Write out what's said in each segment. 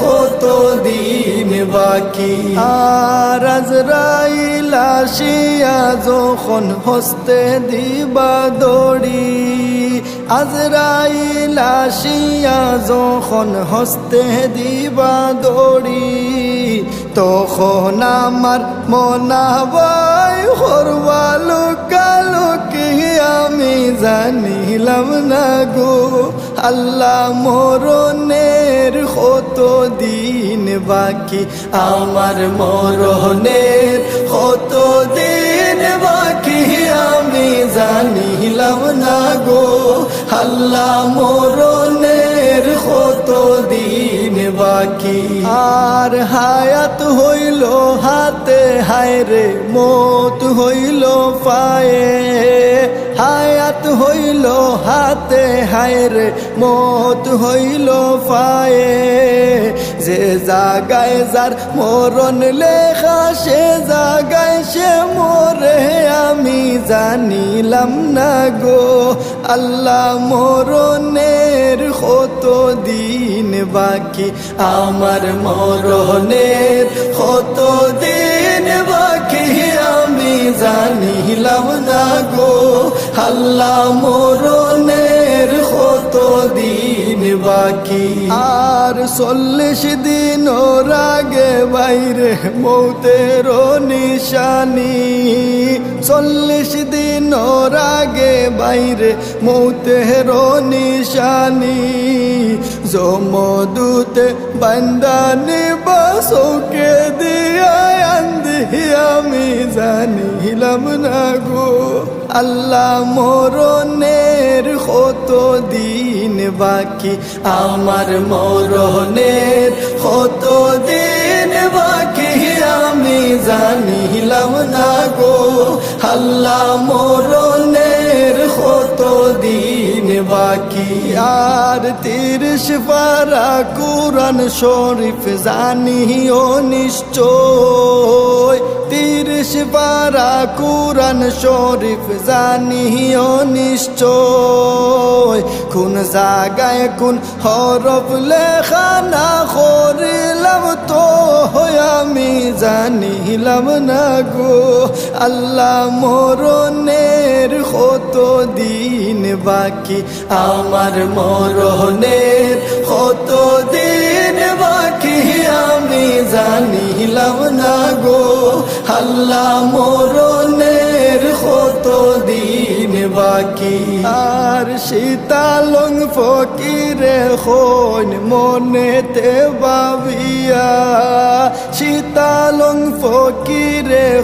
কত দিন বাকি যখন হস্তে দিবা দড়ি আজরাইল আসিয়া যখন হস্তে দিবা দড়ি তখন আমার মনাবাই হরবালো কালো কি আমি জানিলাম না গো আল্লাহ মরণের কত দিন বাকি? আমার মরণের কত দিন বাকি? আমি জানিলাম না গো, আল্লাহ মরণের কত দিন বাকি? আর হায়াত হইল হাতে, হায় রে, মত হইল পায়ে। হায়াত হইল হাতে, হায় রে, মত হইল পায়ে। যে জাগায় যার মরণ লেখা, সে জাগায় সে মরে। আমি জানিলাম না গো, আল্লাহ মরণের কত দিন বাকি। আমার মরণের কত দিন বাকি, আমি জানিলাম না গো। আল্লাহ মরণের কত দিন বাকি? আর চল্লিশ দিন রাগে বাইরে মৌতের নিশানি। চল্লিশ দিন রাগে বাইরে মৌতের নিশানি। জমদূতে বান্দানি বাসকে দিয়া আন্দি আমি জানিলাম না গো। আল্লাহ মরণের কত দিন বাকি? আমার মরণের কত দিন বাকি? আমি জানিলাম না গো, আল্লাহ দিন বাকি আর তিরিশ পারা কোরআন শরীফ জানিও নিশ্চয়। তিরিশ পারা কোরআন শরীফ জানিও নিশ্চয়। কোন জাগায় কোন হরফ লেখা না তো আমি জানিলাম না গো, আল্লাহ মরণের কত দিন বাকি? আমার মরণের কত দিন বাকি? আমি জানিলাম না গো, আল্লাহ মরণের কত দিন বাকি? আর শীতালং ফকিরে হন মনেতে বাবিয়া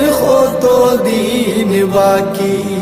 কত দিন বাকি।